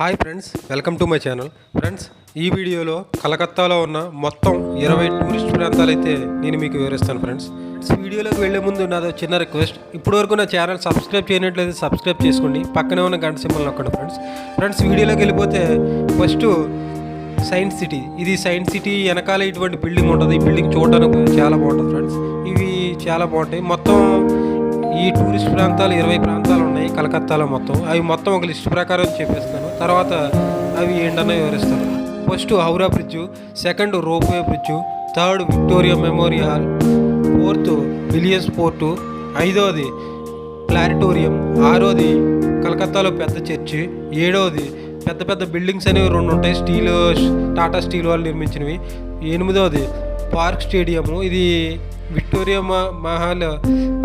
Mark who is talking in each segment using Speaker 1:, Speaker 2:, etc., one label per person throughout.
Speaker 1: Hi friends welcome to my channel. Friends ఈ వీడియోలో కలకత్తాలో ఉన్న మొత్తం ఇరవై టూరిస్ట్ ప్రాంతాలు అయితే నేను మీకు వివరిస్తాను ఫ్రెండ్స్. ఈ వీడియోలోకి వెళ్ళే ముందు నాదో చిన్న రిక్వెస్ట్. ఇప్పటివరకు నా ఛానల్ సబ్స్క్రైబ్ చేయనట్లయితే సబ్స్క్రైబ్ చేసుకోండి. పక్కనే ఉన్న గంట సింబల్ నొక్కండి ఫ్రెండ్స్. ఫ్రెండ్స్ వీడియోలోకి వెళ్ళిపోతే ఫస్ట్ సైన్స్ సిటీ. ఇది సైన్స్ సిటీ వెనకాల ఇటువంటి బిల్డింగ్ ఉంటుంది. ఈ బిల్డింగ్ చూడడానికి చాలా బాగుంటుంది ఫ్రెండ్స్. ఇవి చాలా బాగుంటాయి. మొత్తం ఈ టూరిస్ట్ ప్రాంతాలు ఇరవై ప్రాంతాలు ఉన్నాయి కలకత్తాలో మొత్తం. అవి మొత్తం ఒక లిస్ట్ ప్రకారం చెప్పేస్తాను తర్వాత అవి ఏంటన్నా వివరిస్తాను. First Howrah bridge second ropeway bridge third Victoria memorial fourth William's fort ఐదవది ప్లానిటోరియం ఆరోది కలకత్తాలో పెద్ద చర్చి ఏడవది పెద్ద పెద్ద బిల్డింగ్స్ అనేవి రెండు ఉంటాయి. స్టీల్ టాటా స్టీల్ వాళ్ళు నిర్మించినవి. ఎనిమిదవది పార్క్ స్టేడియము. ఇది విక్టోరియా మ- మహల్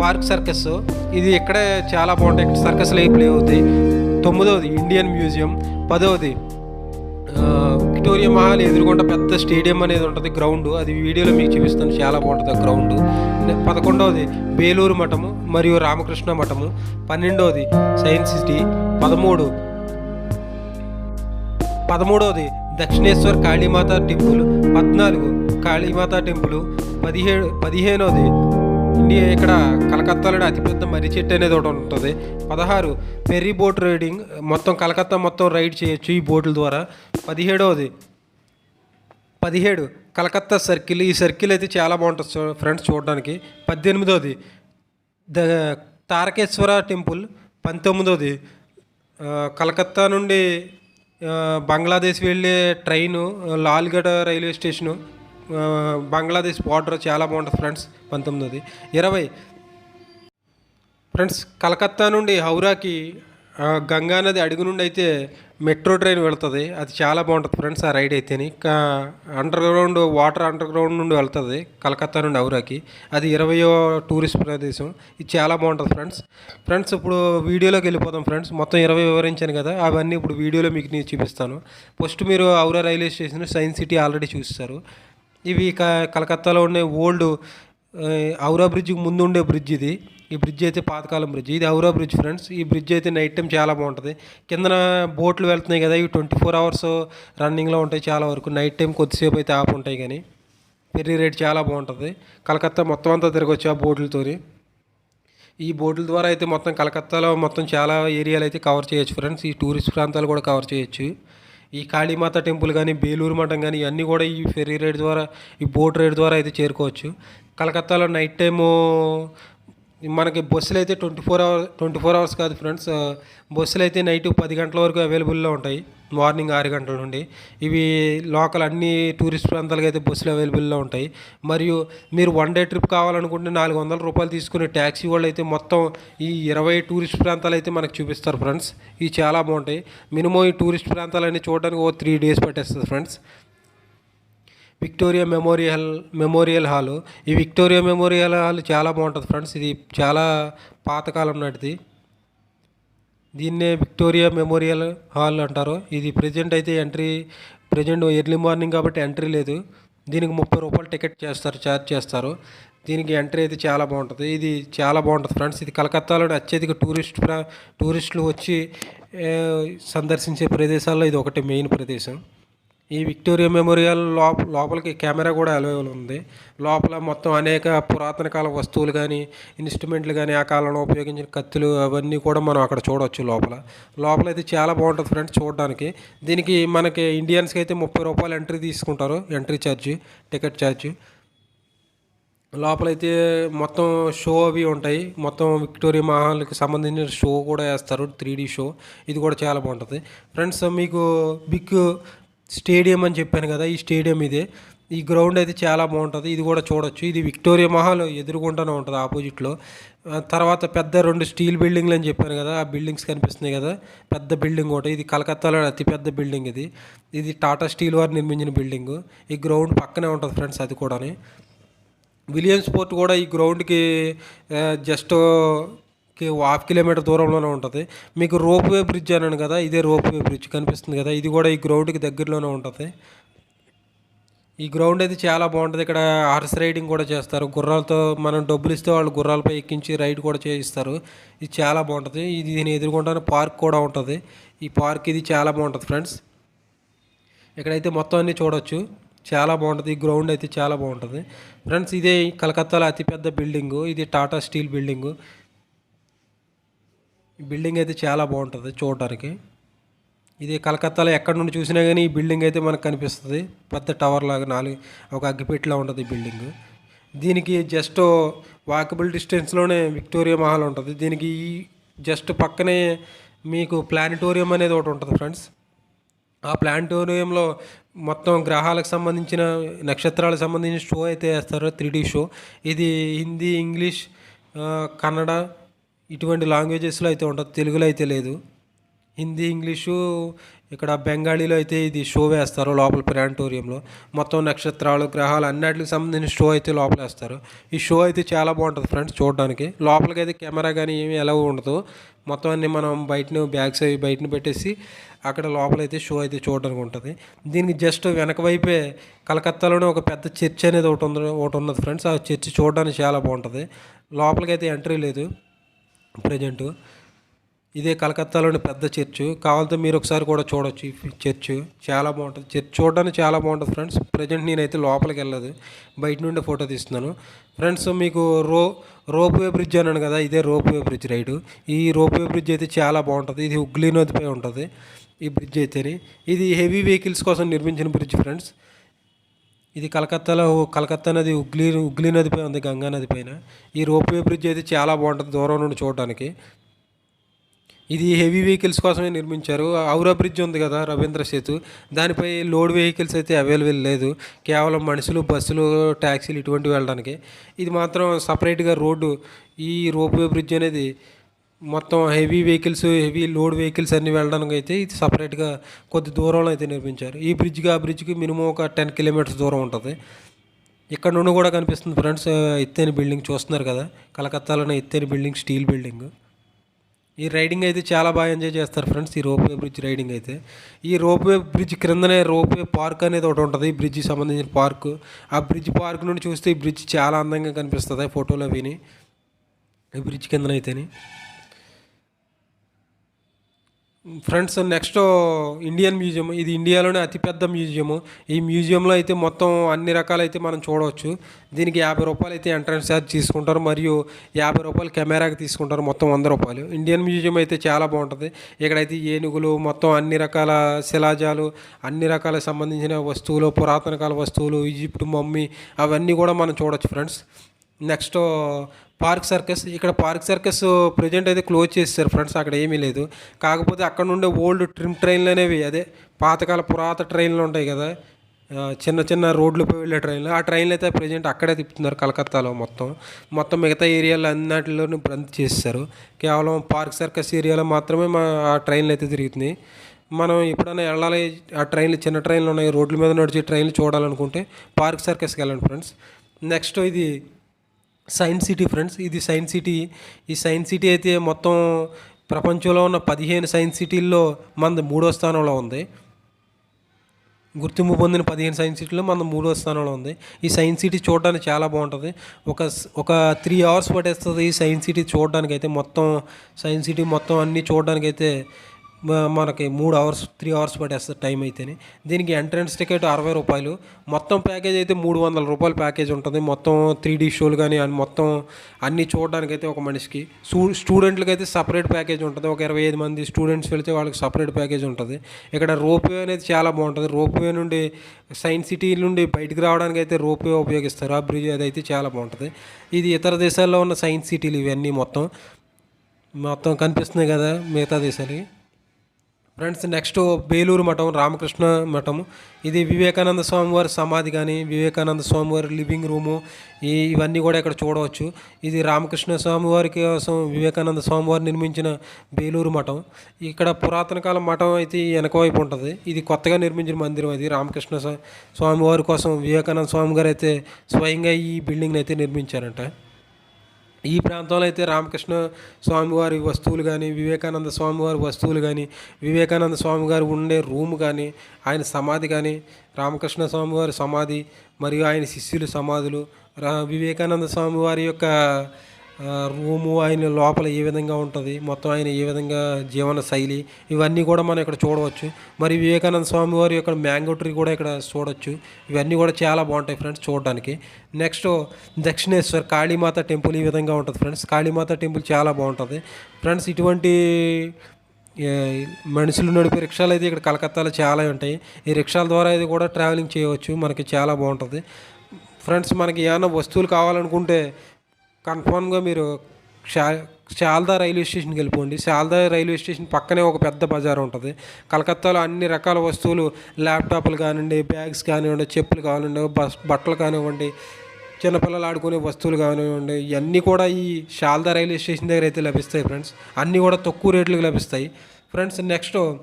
Speaker 1: పార్క్ సర్కస్. ఇది ఇక్కడే చాలా బాగుంటాయి. ఇక్కడ సర్కస్లు అయి ప్లే అవుతాయి తొమ్మిదవది ఇండియన్ మ్యూజియం. పదవది విక్టోరియా మహల్ ఎదురుకుండా పెద్ద స్టేడియం అనేది ఉంటుంది గ్రౌండ్. అది వీడియోలో మీకు చూపిస్తాను. చాలా బాగుంటుంది ఆ గ్రౌండ్. పదకొండవది బేలూరు మఠము మరియు రామకృష్ణ మఠము. పన్నెండవది సైన్స్ సిటీ. పదమూడు పదమూడవది దక్షిణేశ్వర్ కాళీమాత టెంపుల్. పద్నాలుగు కాళీమాత టెంపుల్ పదిహేడు పదిహేనవది ఇండియా ఇక్కడ కలకత్తాలోనే అతిపెద్ద మర్రి చెట్టు అనేది ఒకటి ఉంటుంది. పదహారు ఫెర్రీ బోట్ రైడింగ్ మొత్తం కలకత్తా మొత్తం రైడ్ చేయొచ్చు ఈ బోట్ల ద్వారా. పదిహేడవది పదిహేడు కలకత్తా సర్కిల్ ఈ సర్కిల్ అయితే చాలా బాగుంటుంది ఫ్రెండ్స్ చూడడానికి. పద్దెనిమిదవది ద తారకేశ్వర టెంపుల్. పంతొమ్మిదవది కలకత్తా నుండి బంగ్లాదేశ్ వెళ్ళే train Lalgarh railway station. Bangladesh border చాలా బాగుంటుంది ఫ్రెండ్స్ పంతొమ్మిది ఇరవై. ఫ్రెండ్స్ కలకత్తా నుండి హౌరాకి గంగా నది అడుగు నుండి అయితే మెట్రో ట్రైన్ వెళ్తుంది. అది చాలా బాగుంటుంది ఫ్రెండ్స్ ఆ రైడ్ అయితేని. Underground water underground నుండి వెళ్తుంది కలకత్తా నుండి హౌరాకి. అది ఇరవయో టూరిస్ట్ ప్రదేశం. ఇది చాలా బాగుంటుంది ఫ్రెండ్స్. ఫ్రెండ్స్ ఇప్పుడు వీడియోలోకి వెళ్ళిపోతాం ఫ్రెండ్స్. మొత్తం ఇరవై వివరించాను కదా అవన్నీ ఇప్పుడు వీడియోలో మీకు నేను చూపిస్తాను. ఫస్ట్ మీరు Howrah railway station science city already చూస్తారు. ఇవి క కలకత్తాలో ఉండే ఓల్డ్ ఔరా బ్రిడ్జ్కి ముందు ఉండే బ్రిడ్జ్ ఇది. ఈ బ్రిడ్జ్ అయితే పాతకాలం బ్రిడ్జ్. ఇది ఔరా బ్రిడ్జ్ ఫ్రెండ్స్. ఈ బ్రిడ్జ్ అయితే నైట్ టైం చాలా బాగుంటుంది. కిందన బోట్లు వెళ్తున్నాయి కదా ఇవి ట్వంటీ ఫోర్ అవర్స్ రన్నింగ్లో ఉంటాయి చాలా వరకు. నైట్ టైం కొద్దిసేపు అయితే ఆపు ఉంటాయి కానీ పెరిగి రేట్ చాలా బాగుంటుంది. కలకత్తా మొత్తం అంతా తిరగొచ్చు ఆ బోట్లతోని. ఈ బోట్ల ద్వారా అయితే మొత్తం కలకత్తాలో మొత్తం చాలా ఏరియాలు అయితే కవర్ చేయొచ్చు ఫ్రెండ్స్. ఈ టూరిస్ట్ ప్రాంతాలు కూడా కవర్ చేయొచ్చు. ఈ కాళీమాత టెంపుల్ కానీ బేలూరు మఠం కానీ ఇవన్నీ కూడా ఈ ఫెర్రీ రైడ్ ద్వారా ఈ బోట్ రైడ్ ద్వారా అయితే చేరుకోవచ్చు. కలకత్తాలో నైట్ టైము మనకి బస్సులు అయితే twenty four hour twenty four hours కాదు ఫ్రెండ్స్ బస్సులు అయితే నైట్ పది గంటల వరకు అవైలబుల్లో ఉంటాయి. మార్నింగ్ ఆరు గంటల నుండి. ఇవి లోకల్ అన్ని టూరిస్ట్ ప్రాంతాలకు అయితే బస్సులు అవైలబుల్లో ఉంటాయి. మరియు మీరు వన్ డే ట్రిప్ కావాలనుకుంటే నాలుగు వందల రూపాయలు తీసుకునే ట్యాక్సీ వాళ్ళు అయితే మొత్తం ఈ ఇరవై టూరిస్ట్ ప్రాంతాలు అయితే మనకు చూపిస్తారు ఫ్రెండ్స్. ఇవి చాలా బాగుంటాయి. మినిమం ఈ టూరిస్ట్ ప్రాంతాలన్నీ చూడడానికి ఓ త్రీ డేస్ పట్టేస్తుంది friends. Victoria memorial memorial hall. ఈ విక్టోరియా మెమోరియల్ హాల్ చాలా బాగుంటుంది ఫ్రెండ్స్. ఇది చాలా పాతకాలం నాటిది. దీన్నే విక్టోరియా మెమోరియల్ హాల్ అంటారు. ఇది ప్రజెంట్ అయితే ఎంట్రీ ప్రజెంట్ ఎర్లీ మార్నింగ్ కాబట్టి ఎంట్రీ లేదు. దీనికి ముప్పై రూపాయలు టికెట్ చేస్తారు ఛార్జ్ చేస్తారు. దీనికి ఎంట్రీ అయితే చాలా బాగుంటుంది. ఇది చాలా బాగుంటుంది ఫ్రెండ్స్. ఇది కలకత్తాలోని అత్యధిక టూరిస్ట్ ప్రా టూరిస్టులు వచ్చి సందర్శించే ప్రదేశాల్లో ఇది ఒకటి మెయిన్ ప్రదేశం. ఈ విక్టోరియా మెమోరియల్ లోప లోపలికి కెమెరా కూడా అవైలబుల్ ఉంది. లోపల మొత్తం అనేక పురాతన కాల వస్తువులు కానీ ఇన్స్ట్రుమెంట్లు కానీ ఆ కాలంలో ఉపయోగించిన కత్తులు అవన్నీ కూడా మనం అక్కడ చూడవచ్చు లోపల. లోపల అయితే చాలా బాగుంటుంది ఫ్రెండ్స్ చూడడానికి. దీనికి మనకి ఇండియన్స్కి అయితే ముప్పై రూపాయలు ఎంట్రీ తీసుకుంటారు. Entry charge ticket charge. లోపలైతే మొత్తం షో అవి ఉంటాయి. మొత్తం విక్టోరియా మహల్కి సంబంధించిన షో కూడా వేస్తారు. Three show. ఇది కూడా చాలా బాగుంటుంది. ఫ్రెండ్స్ మీకు బిగ్ స్టేడియం అని చెప్పాను కదా ఈ స్టేడియం ఇదే. ఈ గ్రౌండ్ అయితే చాలా బాగుంటుంది. ఇది కూడా చూడొచ్చు. ఇది విక్టోరియా మహల్ ఎదురుగుండానే ఉంటుంది ఆపోజిట్లో. తర్వాత పెద్ద రెండు స్టీల్ బిల్డింగ్లు అని చెప్పాను కదా ఆ బిల్డింగ్స్ కనిపిస్తున్నాయి కదా పెద్ద బిల్డింగ్ ఒకటి. ఇది కలకత్తాలో అతిపెద్ద బిల్డింగ్ ఇది. ఇది టాటా స్టీల్ వారు నిర్మించిన బిల్డింగ్. ఈ గ్రౌండ్ పక్కనే ఉంటుంది ఫ్రెండ్స్ అది కూడా విలియమ్స్ పోర్ట్ కూడా ఈ గ్రౌండ్కి జస్ట్ హాఫ్ కిలోమీటర్ దూరంలోనే ఉంటుంది. మీకు రోప్ వే బ్రిడ్జ్ అన్నాను కదా ఇదే రోప్ వే బ్రిడ్జ్ కనిపిస్తుంది కదా ఇది కూడా ఈ గ్రౌండ్కి దగ్గరలోనే ఉంటుంది. ఈ గ్రౌండ్ అయితే చాలా బాగుంటుంది. ఇక్కడ హార్స్ రైడింగ్ కూడా చేస్తారు. గుర్రాలతో మనం డబ్బులు ఇస్తే వాళ్ళు గుర్రాలపై ఎక్కించి రైడ్ కూడా చేయిస్తారు. ఇది చాలా బాగుంటుంది. ఇది దీని ఎదుర్కొంటానే పార్క్ కూడా ఉంటుంది. ఈ పార్క్ ఇది చాలా బాగుంటుంది ఫ్రెండ్స్. ఇక్కడైతే మొత్తం అన్నీ చూడొచ్చు. చాలా బాగుంటుంది. ఈ గ్రౌండ్ అయితే చాలా బాగుంటుంది. ఫ్రెండ్స్ ఇదే కలకత్తాలో అతిపెద్ద బిల్డింగు. ఇది టాటా స్టీల్ బిల్డింగు. ఈ బిల్డింగ్ అయితే చాలా బాగుంటుంది చూడటానికి. ఇది కలకత్తాలో ఎక్కడి నుండి చూసినా కానీ ఈ బిల్డింగ్ అయితే మనకు కనిపిస్తుంది. పెద్ద టవర్ లాగా నాలుగు ఒక అగ్గిపెట్టిలా ఉంటుంది ఈ బిల్డింగ్. దీనికి జస్ట్ వాకబుల్ డిస్టెన్స్లోనే విక్టోరియా మహల్ ఉంటుంది. దీనికి ఈ జస్ట్ పక్కనే మీకు ప్లానిటోరియం అనేది ఒకటి ఉంటుంది ఫ్రెండ్స్ ఆ ప్లానిటోరియంలో మొత్తం గ్రహాలకు సంబంధించిన నక్షత్రాలకు సంబంధించిన షో అయితే వేస్తారు త్రీ షో ఇది హిందీ ఇంగ్లీష్ కన్నడ ఇటువంటి లాంగ్వేజెస్లో అయితే ఉంటుంది తెలుగులో అయితే లేదు. హిందీ ఇంగ్లీషు ఇక్కడ బెంగాలీలో అయితే ఇది షో వేస్తారు లోపల ప్లానిటోరియంలో మొత్తం నక్షత్రాలు గ్రహాలు అన్నిటికి సంబంధించిన షో అయితే లోపల వేస్తారు. ఈ షో అయితే చాలా బాగుంటుంది ఫ్రెండ్స్ చూడడానికి. లోపలికి అయితే కెమెరా కానీ ఏమీ ఎలా ఉండదు. మొత్తం అన్ని మనం బయటను బ్యాగ్స్ అవి బయటను పెట్టేసి అక్కడ లోపల అయితే షో అయితే చూడడానికి ఉంటుంది. దీనికి జస్ట్ వెనక వైపే కలకత్తాలోనే ఒక పెద్ద చర్చ్ అనేది ఒకటి ఉంది ఒకటి ఉన్నది ఫ్రెండ్స్. ఆ చర్చ్ చూడడానికి చాలా బాగుంటుంది. లోపలికి అయితే ఎంట్రీ లేదు. ప్రజెంట్. ఇదే కలకత్తాలోని పెద్ద చర్చ్. కావాలంటే మీరు ఒకసారి కూడా చూడొచ్చు ఈ చర్చ్. చాలా బాగుంటుంది. చర్చ్ చూడడానికి చాలా బాగుంటుంది ఫ్రెండ్స్. ప్రజెంట్ నేనైతే లోపలికి వెళ్ళదు. బయట నుండి ఫోటో తీస్తున్నాను. ఫ్రెండ్స్ మీకు రో రోప్ వే బ్రిడ్జ్ అన్నాను కదా ఇదే రోప్ వే బ్రిడ్జ్ రైడ్ ఈ రోప్ వే బ్రిడ్జ్ అయితే చాలా బాగుంటుంది. ఇది హుగ్లీ నదిపై ఉంటుంది ఈ బ్రిడ్జ్ అయితేనే. ఇది హెవీ వెహికల్స్ కోసం నిర్మించిన బ్రిడ్జ్ ఫ్రెండ్స్. ఇది కలకత్తాలో కలకత్తా నది ఉగ్లీ ఉగ్లీ నదిపై ఉంది గంగా నది పైన. ఈ రోప్వే బ్రిడ్జ్ అయితే చాలా బాగుంటుంది దూరం నుండి చూడడానికి ఇది హెవీ వెహికల్స్ కోసమే నిర్మించారు. ఔరా బ్రిడ్జ్ ఉంది కదా రవీంద్ర సేతు. దానిపై లోడ్ వెహికల్స్ అయితే అవైలబుల్ లేదు. కేవలం మనుషులు బస్సులు ట్యాక్సీలు ఇటువంటివి వెళ్ళడానికి. ఇది మాత్రం సపరేట్గా రోడ్డు. ఈ రోప్వే బ్రిడ్జ్ అనేది మొత్తం heavy vehicles heavy load vehicles అన్నీ వెళ్ళడానికి అయితే ఇది సపరేట్గా కొద్ది దూరంలో అయితే నిర్మించారు. ఈ బ్రిడ్జ్కి ఆ బ్రిడ్జ్కి మినిమం ఒక టెన్ కిలోమీటర్స్ దూరం ఉంటుంది. ఇక్కడ నుండి కూడా కనిపిస్తుంది ఫ్రెండ్స్ ఎత్తైన బిల్డింగ్ చూస్తున్నారు కదా కలకత్తాలోనే ఎత్తైన బిల్డింగ్ స్టీల్ బిల్డింగ్ ఈ రైడింగ్ అయితే చాలా బాగా ఎంజాయ్ చేస్తారు ఫ్రెండ్స్ ఈ రోప్వే బ్రిడ్జ్ రైడింగ్ అయితే. ఈ రోప్వే బ్రిడ్జ్ క్రిందనే రోప్వే పార్క్ అనేది ఒకటి ఉంటుంది ఈ బ్రిడ్జ్కి సంబంధించిన పార్క్ ఆ బ్రిడ్జ్ పార్క్ నుండి చూస్తే ఈ బ్రిడ్జ్ చాలా అందంగా కనిపిస్తుంది ఫోటోలో విని. ఈ బ్రిడ్జ్ కిందనైతేనే ఫ్రెండ్స్ నెక్స్ట్ ఇండియన్ మ్యూజియం ఇది ఇండియాలోనే అతిపెద్ద మ్యూజియము. ఈ మ్యూజియంలో అయితే మొత్తం అన్ని రకాలైతే మనం చూడవచ్చు. దీనికి యాభై రూపాయలు అయితే ఎంట్రన్స్ ఛార్జ్ తీసుకుంటారు మరియు యాభై రూపాయలు కెమెరాకి తీసుకుంటారు మొత్తం వంద రూపాయలు. ఇండియన్ మ్యూజియం అయితే చాలా బాగుంటుంది. ఇక్కడైతే ఏనుగులు మొత్తం అన్ని రకాల శిలాజాలు అన్ని రకాల సంబంధించిన వస్తువులు పురాతన కాల వస్తువులు ఈజిప్ట్ మమ్మీ అవన్నీ కూడా మనం చూడవచ్చు ఫ్రెండ్స్. నెక్స్ట్ పార్క్ సర్కస్ ఇక్కడ పార్క్ సర్కస్ ప్రజెంట్ అయితే క్లోజ్ చేస్తారు ఫ్రెండ్స్ అక్కడ ఏమీ లేదు. కాకపోతే అక్కడ నుండే ఓల్డ్ ట్రిమ్ ట్రైన్లు అనేవి అదే పాతకాల పురాత ట్రైన్లు ఉంటాయి కదా చిన్న చిన్న రోడ్లపై వెళ్ళే ట్రైన్లు ఆ ట్రైన్లు అయితే ప్రజెంట్ అక్కడే తిప్పుతున్నారు కలకత్తాలో మొత్తం. మొత్తం మిగతా ఏరియాలో అన్నింటిలోనూ బంద్ చేస్తారు కేవలం పార్క్ సర్కస్ ఏరియాలో మాత్రమే మా ఆ ట్రైన్లు అయితే తిరుగుతున్నాయి. మనం ఎప్పుడైనా వెళ్ళాలి ఆ ట్రైన్లు చిన్న ట్రైన్లు ఉన్నాయి రోడ్ల మీద నడిచే ట్రైన్లు చూడాలనుకుంటే పార్క్ సర్కస్కి వెళ్ళండి ఫ్రెండ్స్. నెక్స్ట్ ఇది సైన్స్ సిటీ ఫ్రెండ్స్ ఇది సైన్స్ సిటీ ఈ సైన్స్ సిటీ అయితే మొత్తం ప్రపంచంలో ఉన్న పదిహేను సైన్స్ సిటీల్లో మనది మూడో స్థానంలో ఉంది. గుర్తింపు పొందిన పదిహేను సైన్స్ సిటీలో మన మూడో స్థానంలో ఉంది. ఈ సైన్స్ సిటీ చూడడానికి చాలా బాగుంటుంది. ఒక ఒక త్రీ అవర్స్ పట్టేస్తుంది ఈ సైన్స్ సిటీ చూడడానికి అయితే మొత్తం సైన్స్ సిటీ మొత్తం అన్నీ చూడడానికి అయితే మనకి మూడు అవర్స్ త్రీ అవర్స్ పట్టేస్తుంది టైం అయితేనే. దీనికి ఎంట్రన్స్ టికెట్ అరవై రూపాయలు. మొత్తం ప్యాకేజ్ అయితే మూడు వందల రూపాయల ప్యాకేజ్ ఉంటుంది. మొత్తం త్రీ డీ షోలు కానీ అన్ని మొత్తం అన్నీ చూడడానికి అయితే ఒక మనిషికి. స్టూడెంట్లకి అయితే సపరేట్ ప్యాకేజ్ ఉంటుంది. ఒక ఇరవై ఐదు మంది స్టూడెంట్స్ వెళ్తే వాళ్ళకి సపరేట్ ప్యాకేజ్ ఉంటుంది. ఇక్కడ రోప్వే అనేది చాలా బాగుంటుంది. రోప్వే నుండి సైన్స్ సిటీ నుండి బయటికి రావడానికి అయితే రోప్వే ఉపయోగిస్తారు. ఆ బ్రిడ్జ్ అది అయితే చాలా బాగుంటుంది. ఇది ఇతర దేశాల్లో ఉన్న సైన్స్ సిటీలు ఇవన్నీ మొత్తం. మొత్తం కనిపిస్తున్నాయి కదా మిగతా దేశాలకి? ఫ్రెండ్స్ నెక్స్ట్ బేలూరు మఠం రామకృష్ణ మఠం ఇది వివేకానంద స్వామివారి సమాధి కానీ వివేకానంద స్వామివారి లివింగ్ రూము ఈ ఇవన్నీ కూడా ఇక్కడ చూడవచ్చు ఇది రామకృష్ణ స్వామి వారి కోసం వివేకానంద స్వామివారు నిర్మించిన బేలూరు మఠం ఇక్కడ పురాతన కాలం మఠం అయితే వెనకవైపు వైపు ఉంటుంది ఇది కొత్తగా నిర్మించిన మందిరం అది రామకృష్ణ స్వామివారి కోసం వివేకానంద స్వామి గారు అయితే స్వయంగా ఈ బిల్డింగ్ని అయితే నిర్మించారంట ఈ ప్రాంతంలో అయితే రామకృష్ణ స్వామివారి వస్తువులు కానీ వివేకానంద స్వామివారి వస్తువులు కానీ వివేకానంద స్వామివారు ఉండే రూమ్ కానీ ఆయన సమాధి కానీ రామకృష్ణ స్వామివారి సమాధి మరియు ఆయన శిష్యులు సమాధులు రా వివేకానంద స్వామివారి యొక్క రూము ఆయన లోపల ఏ విధంగా ఉంటుంది మొత్తం ఆయన ఏ విధంగా జీవన శైలి ఇవన్నీ కూడా మనం ఇక్కడ చూడవచ్చు. మరి వివేకానంద స్వామి వారి యొక్క మ్యాంగో ట్రీ కూడా ఇక్కడ చూడవచ్చు ఇవన్నీ కూడా చాలా బాగుంటాయి ఫ్రెండ్స్ చూడడానికి. నెక్స్ట్ దక్షిణేశ్వర్ కాళీమాత టెంపుల్ ఈ విధంగా ఉంటుంది ఫ్రెండ్స్. కాళీమాత టెంపుల్ చాలా బాగుంటుంది. ఫ్రెండ్స్ ఇటువంటి మనుషులు నడిపే రిక్షాలు అయితే ఇక్కడ కలకత్తాలో చాలా ఉంటాయి. ఈ రిక్షాల ద్వారా అయితే కూడా ట్రావెలింగ్ చేయవచ్చు. మనకి చాలా బాగుంటుంది. ఫ్రెండ్స్ మనకి ఏమైనా వస్తువులు కావాలనుకుంటే కన్ఫామ్గా మీరు షా శాల్దా రైల్వే స్టేషన్కి వెళ్ళిపోండి. శాల్దా రైల్వే స్టేషన్ పక్కనే ఒక పెద్ద బజార్ ఉంటుంది. కలకత్తాలో అన్ని రకాల వస్తువులు ల్యాప్టాప్లు కానివ్వండి బ్యాగ్స్ కానివ్వండి చెప్పులు కానివ్వండి బస్ బట్టలు కానివ్వండి చిన్నపిల్లలు ఆడుకునే వస్తువులు కానివ్వండి ఇవన్నీ కూడా ఈ శాల్దా రైల్వే స్టేషన్ దగ్గర అయితే లభిస్తాయి ఫ్రెండ్స్. అన్నీ కూడా తక్కువ రేట్లకు లభిస్తాయి. Friends next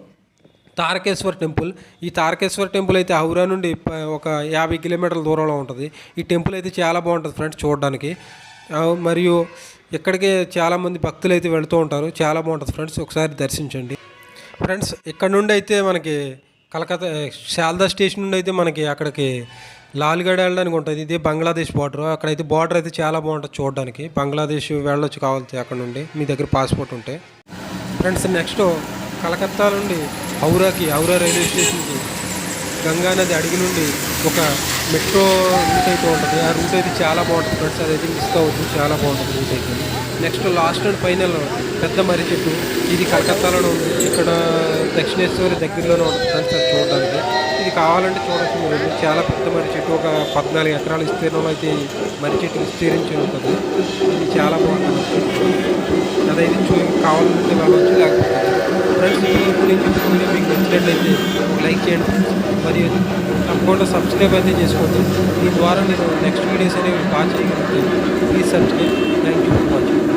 Speaker 1: Tarakeshwar temple. ఈ తారకేశ్వర్ టెంపుల్ అయితే హౌరా నుండి ప- ఒక యాభై కిలోమీటర్ల దూరంలో ఉంటుంది. ఈ టెంపుల్ అయితే చాలా బాగుంటుంది ఫ్రెండ్స్ చూడడానికి. మరియు ఇక్కడికి చాలామంది భక్తులు అయితే వెళుతూ ఉంటారు. చాలా బాగుంటుంది ఫ్రెండ్స్. ఒకసారి దర్శించండి. ఫ్రెండ్స్ ఇక్కడ నుండి అయితే మనకి కలకత్తా శారదా స్టేషన్ నుండి అయితే మనకి అక్కడికి లాల్గఢ్ వెళ్ళడానికి ఉంటుంది. ఇది బంగ్లాదేశ్ బార్డర్ అక్కడైతే బార్డర్ అయితే చాలా బాగుంటుంది చూడడానికి. బంగ్లాదేశ్ వెళ్ళొచ్చు కావాలి అక్కడ నుండి. మీ దగ్గర పాస్పోర్ట్ ఉంటే. ఫ్రెండ్స్ నెక్స్ట్ కలకత్తా నుండి హౌరాకి హౌరా రైల్వే స్టేషన్కి గంగా నది అడిగి నుండి ఒక మెట్రో రూట్ అయితే ఉంటుంది. ఆ రూట్ అయితే చాలా బాగుంటుంది ఫ్రెండ్స్. అదైతే మిస్ అవుతుంది చాలా బాగుంటుంది రూట్ అయితే. నెక్స్ట్ లాస్ట్ అండ్ ఫైనల్ పెద్ద మర్రి చెట్టు. ఇది కలకత్తాలోనే ఉంది. ఇక్కడ దక్షిణేశ్వరి దగ్గరలోనే ఉంటుంది ఫ్రెండ్స్ అది చూడడానికి. ఇది కావాలంటే చూడొచ్చు మీరు. చాలా పెద్ద మర్రి చెట్టు ఒక పద్నాలుగు ఎకరాల విస్తీర్ణంలో అయితే మర్రి చెట్టు విస్తీరించి ఉంటుంది ఇది చాలా బాగుంటుంది. అదైతే చూ కావాలంటే వెళ్ళవచ్చు లేకపోతే ఫ్రెండ్స్ ఈ వీడియో మీకు నచ్చినట్లయితే లైక్ చేయండి మరియు తప్పకుండా సబ్స్క్రైబ్ అయితే చేసుకోండి. దీని ద్వారా నేను నెక్స్ట్ వీడియోస్ అనేవి బాగా చేయగలుగుతాను. Please subscribe thank you for watching